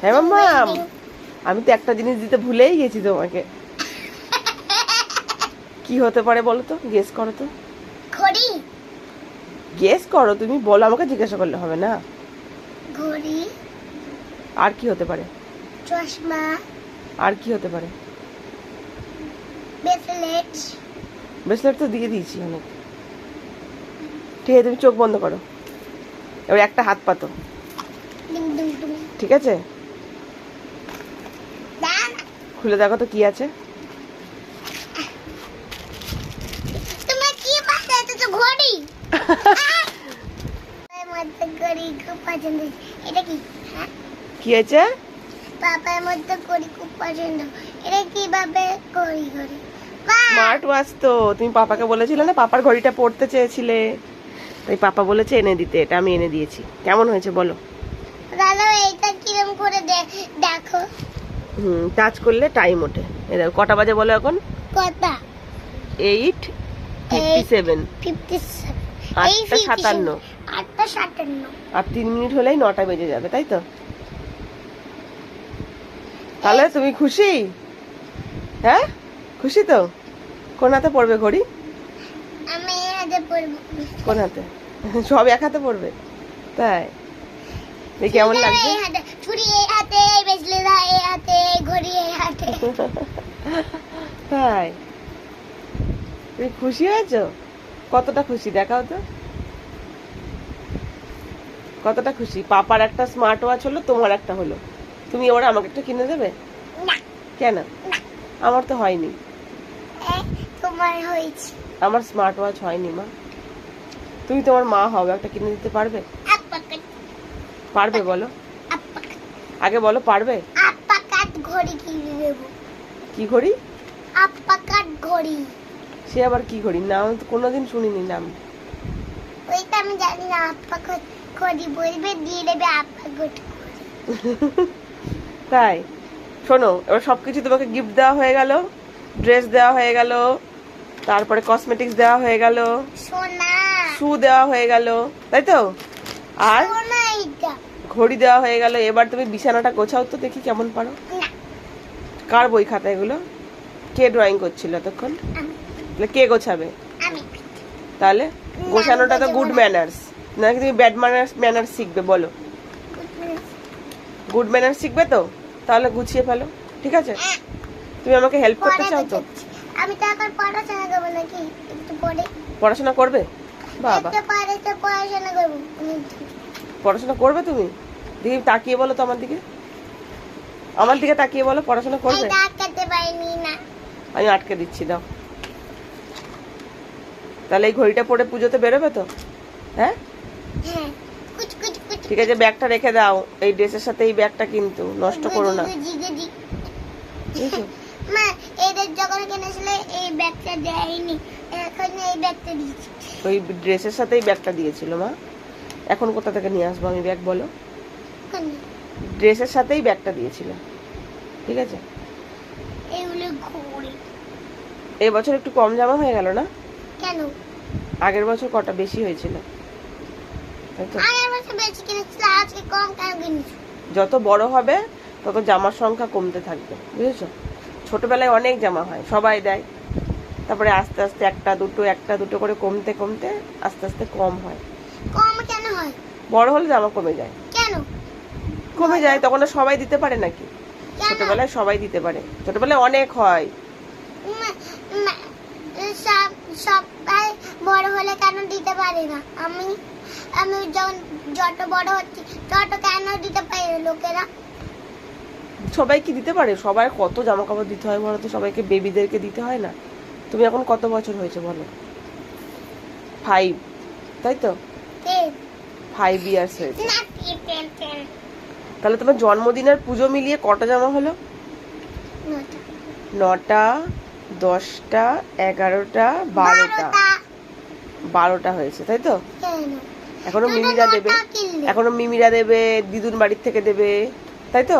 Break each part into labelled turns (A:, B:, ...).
A: হ্যাঁ মাম্মাম আমি তো একটা জিনিস দিতে ভুলেই গেছি তোমাকে। কি হতে পারে বলো তো? গেস করো তো।
B: ঘড়ি।
A: গেস করো তুমি বলো আমাকে জিজ্ঞাসা করলে হবে না।
B: ঘড়ি।
A: আর কি হতে পারে?
B: চশমা।
A: আর কি হতে পারে?
B: ব্রেসলেট
A: ব্রেসলেট তো দিয়ে দিয়েছি অনেক। ঠিক আছে তুমি চোখ বন্ধ করো। এবার একটা হাত পাতো ঠিক আছে? খুলে দেখো তো কি আছে।
B: কি
A: আছে?
B: পাপার মধ্যে ঘড়ি খুব পছন্দ। এটা কীভাবে ঘড়ি ঘড়ি!
A: স্মার্ট ওয়াচ তো। তুমি পাপাকে বলেছিলে না পাপার ঘড়িটা পড়তে চেয়েছিলে। তাই পাপা বলেছে এনে দিতে এটা আমি এনে দিয়েছি। কেমন হয়েছে বলো।
B: দাদা এইটা কিরম করে দেখো।
A: হুম টাচ করলে টাইম ওঠে। দেখো কটা বাজে বলো এখন?
B: কটা?
A: এইট ফিফটি সেভেন আটটা সাতান্ন।
B: আটটা সাতান্ন।
A: আর তিন মিনিট হলেই নটা বেজে যাবে তাই তো? তাহলে তুমি খুশি? হ্যাঁ? খুশি তো? কোন হাতে পড়বে ঘড়ি?
B: আমি হাতে পড়ব।
A: কোন হাতে? সব এক হাতে পড়বে? তাই? দেখি কেমন লাগছে?
B: ছুরি এই হাতে ব্রেসলেট এই হাতে ঘড়ি এই হাতে।
A: তাই? তুমি খুশি হয়েছো? কতটা খুশি দেখাও তো। কতটা খুশি? পাপার একটা স্মার্ট ওয়াচ হলো তোমার একটা হলো। তুমি ওরা আমাকে একটা কিনে দেবে? কেন? আমার তো হয়নি।
B: তোমার হয়েছে।
A: আমার স্মার্ট ওয়াচ হয়নি মা। তুমি তোমার মা হবে একটা কিনে দিতে পারবে? পারবে বলো? আগে বলো পারবে?
B: আপাকাত ঘড়ি কিনে দেবো।
A: কি ঘড়ি?
B: আপাকাত ঘড়ি।
A: সে আবার কি ঘড়ি? নাম তো কোনোদিন শুনিনি নাম।
B: ওইটা আমি জানি না আপাকাত ঘড়ি বলবে দিয়ে দেবে আপাকাত
A: তাই? শোনো এবার সবকিছু তোমাকে গিফট দেওয়া হয়ে গেল ড্রেস দেওয়া হয়ে গেল তারপরে কসমেটিক্স দেওয়া হয়ে গেল
B: সোনা।
A: শু দেওয়া হয়ে গেল তাই তো? আর ঘড়ি দেওয়া হয়ে গেল এবার তুমি বিছানাটা গোছাও তো দেখি কেমন পারো। কার বই খাতা এগুলো? কে ড্রয়িং করছিল এতক্ষণ?
B: আমি।
A: কে গোছাবে? তাহলে? গোছানোটা তো গুড ম্যানার্স নাকি তুমি ব্যাড ম্যানার্স ম্যানার্স শিখবে বলো। গুড ম্যানার্স শিখবে তো? তাহলে গুছিয়ে ফেলো ঠিক আছে? তুমি আমাকে হেল্প করতে চাও তো?
B: আমি তো এখন পড়াশোনা করব নাকি? একটু পরে
A: পড়াশোনা করবে? বাবা।
B: একটু পড়াশোনা করব।
A: পড়াশোনা করবে তুমি? দেখি তাকিয়ে বলো তো আমার দিকে। আমার দিকে তাকিয়ে বলো পড়াশোনা করবে? আমি আটকে দিচ্ছি দাও। তাহলে এই ঘড়িটা পরে পুজোতে বেরোবে তো? হ্যাঁ?
B: হ্যাঁ
A: ঠিক আছে ব্যাগটা রেখে দাও। এই ড্রেসের সাথে এই ব্যাগটা কিন্তু নষ্ট করো না।
B: এদের যখন কিনেছিল এই ব্যাগটা দেয়নি এখন এই ব্যাগটা দিয়েছি।
A: ওই ড্রেসের সাথে এই ব্যাগটা দিয়েছিল মা? এখন কোথা থেকে নিয়ে আসব আমি ব্যাগ বলো? ড্রেসের সাথেই ব্যাগটা দিয়েছিল। ঠিক আছে? এই বছর একটু কম জামা হয়ে গেল না?
B: কেন?
A: আগের বছর কটা বেশি হয়েছিল?
B: আগের বছর বেশি কিনেছিল আজকে কম কেন কিনেছো?
A: যত বড় হবে তত জামার সংখ্যা কমতে থাকবে বুঝেছ? ছোটবেলায় অনেক জামা হয় সবাই দেয়। তারপরে আস্তে আস্তে একটা দুটো একটা দুটো করে কমতে কমতে আস্তে আস্তে কম হয়।
B: হয়?
A: বড় হলে জামা কমে যায়।
B: কেন?
A: কমে যায় তখন আর সবাই দিতে পারে নাকি? ছোটবেলায় সবাই দিতে পারে। ছোটবেলায় অনেক হয়।
B: সব সবাই বড় হলে কেন দিতে পারে না? আমি আমি যখন যত বড় হচ্ছি তত কেন দিতে পারে লোকেরা?
A: সবাই কি দিতে পারে? সবাই কত জামা কাপড় দিতে হয় বলো তো? সবাইকে বেবিদেরকে দিতে হয় না? তুমি এখন কত বছর হয়েছে বলো? ফাইভ তাই তো? ফাইভ ইয়ার্স হয়েছে। তাহলে তোমার জন্মদিনের পুজো মিলিয়ে কটা জামা হলো?
B: নটা।
A: দশটা এগারোটা বারোটা।
B: বারোটা।
A: হয়েছে তাই তো?
B: কেন এখনও
A: মিমিরা দেবে। এখনও মিমিরা দেবে দিদুন বাড়ির থেকে দেবে তাই তো?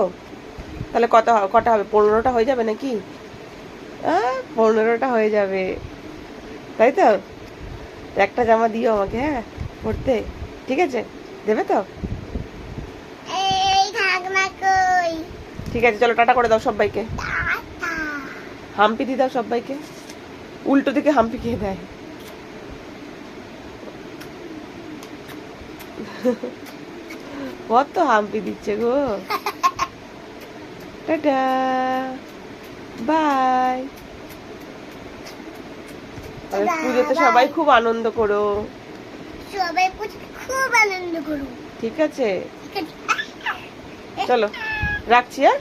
A: তাহলে কত কটা হবে? পনেরোটা হয়ে যাবে নাকি? পনেরোটা হয়ে যাবে। তাই তো? একটা জামা দিও আমাকে হ্যাঁ পড়তে। ঠিক আছে? দেবে তো? ঠিক আছে চলো টাটা করে দাও সবাইকে। হাম্পি দিয়ে দাও সবাইকে। উল্টো দিকে হাম্পি খেয়ে দেয়। কত হাম্পি দিচ্ছে গো। টাটা। বাই। পুজোতে সবাই খুব আনন্দ করো।
B: সবাই খুব আনন্দ করুন
A: ঠিক আছে।
B: ঠিক আছে।
A: চলো রাখছি হ্যাঁ?